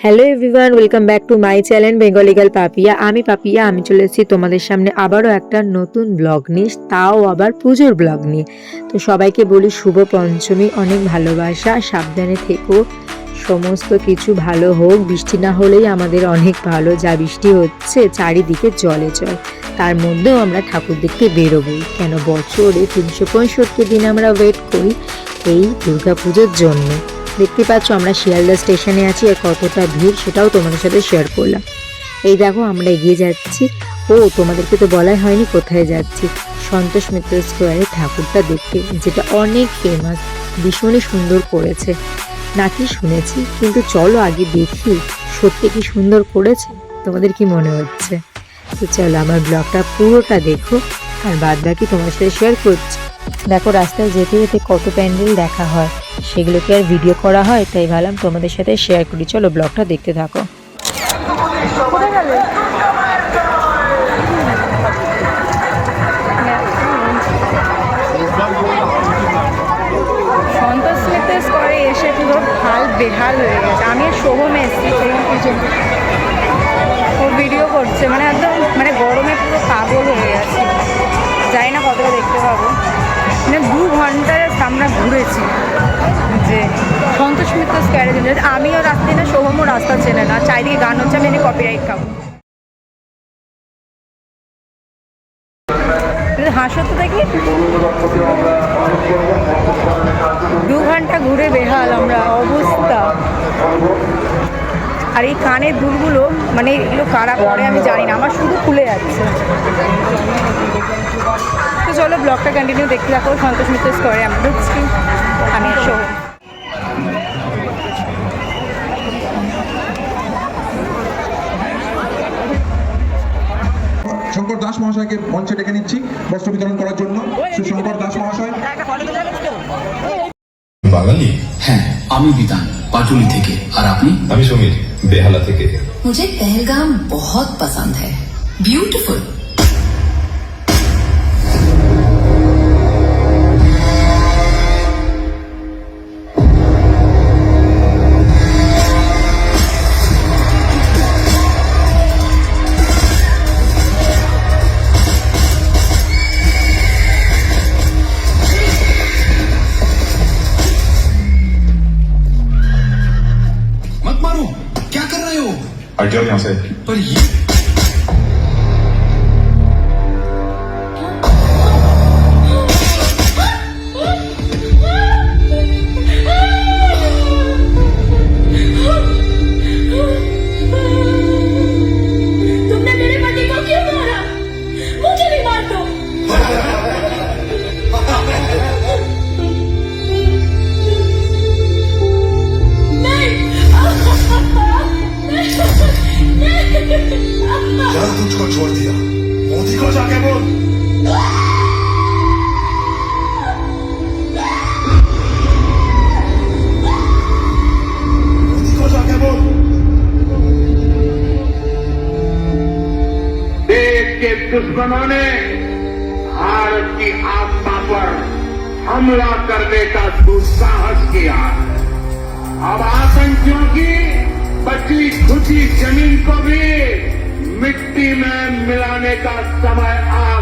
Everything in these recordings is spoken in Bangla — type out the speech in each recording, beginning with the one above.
Hello everyone welcome back to my channel Bengali gal Papiya আমি পাপিয়া, আমি চলে এসেছি তোমাদের সামনে আবারও একটা নতুন ব্লগ নিয়ে, তাও আবার পুজোর ব্লগ নিয়ে। তো সবাইকে বলি শুভ পঞ্চমী, অনেক ভালোবাসা, সাবধানে থেকো। সমস্ত কিছু ভালো হোক, বৃষ্টি না হলেই আমাদের অনেক ভালো, যা বৃষ্টি হচ্ছে, চারিদিকে জলে জল। তার মধ্যেও আমরা ঠাকুর দেখতে বেরোবই কেন বছরে তিনশো পঁয়ষট্টি দিন আমরা ওয়েট করি এই দুর্গাপুজোর জন্য। দেখতে পাচ্ছ, আমরা শিয়ালদা স্টেশনে আছি, আর কতটা ভিড় সেটাও তোমাদের সাথে শেয়ার করলাম। এই দেখো, আমরা এগিয়ে যাচ্ছি। ও, তোমাদেরকে তো বলাই হয়নি কোথায় যাচ্ছি। সন্তোষ মিত্র স্কোয়ারে ঠাকুরটা দেখতে, যেটা অনেক ফেমাস ভীষণই সুন্দর করেছে। নাকি শুনেছি, কিন্তু চলো আগে দেখি, সত্যি কি সুন্দর করেছে? তোমাদের কি মনে হচ্ছে? তো চলো, আমার ব্লগটা পুরোটা দেখো, আর বাদ বাকি তোমার সাথে শেয়ার করছি। দেখো, রাস্তায় যেতে যেতে কত প্যান্ডেল দেখা হয়। সেগুলোকে আর ভিডিও করা হয়, তাই ভাবলাম তোমাদের সাথে শেয়ার করি। চলো ব্লগটা দেখতে থাকো। এসে পুরো হাল বেহাল হয়ে গেছে। আমি শোভম এসেছি ও ভিডিও করছে মানে একদম মানে গরমে পুরো পাগল হয়ে গেছে। জানি না কতটা দেখতে পাবো। মানে দু ঘণ্টার আমরা ঘুরেছি। সন্তোষ মিত্র স্কোয়ারে দিলে আমিও রাস্তা না শোভমও রাস্তা চেনে না। চারিদিকে গান হচ্ছে, আমি কপিরাইট খাব। হাসো তো দেখি। দু ঘণ্টা ঘুরে বেহাল আমরা, অবস্থা। আর এই কানের দুলগুলো মানে এগুলো কারা পরে আমি জানি না, আমার শুধু খুলে যাচ্ছে। তো চলো, ব্লগটা কন্টিনিউ দেখতে থাকো। সন্তোষ মিত্র স্কোয়ারে আমি ঢুকছি। আমি শো দাস মহাশয়কে মঞ্চে ডেকে নিচ্ছি বস্ত্র বিতরণ করার জন্য শ্রী শঙ্কর দাস মহাশয় বাঙালি হ্যাঁ আমি বিধান পাটুলি থেকে আর আপনি আমি সমীর বেহালা থেকে मुझे पहलगाम बहुत पसंद है ब्यूटीफुल 而 dillon दुश्मनों ने भारत की आत्मा पर हमला करने का दुस्साहस किया। अब आतंकियों की बची खुची ज़मीन को भी मिट्टी में मिलाने का समय आ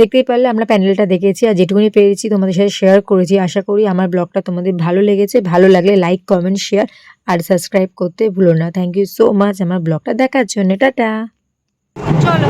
দেখতেই পারলে আমরা প্যানেলটা দেখেছি আর যেটুকুনি পেরেছি তোমাদের সাথে শেয়ার করেছি। আশা করি আমার ব্লগটা তোমাদের ভালো লেগেছে। ভালো লাগলে লাইক কমেন্ট শেয়ার আর সাবস্ক্রাইব করতে ভুলো না। থ্যাংক ইউ সো মাচ আমার ব্লগটা দেখার জন্য। টাটা। চলো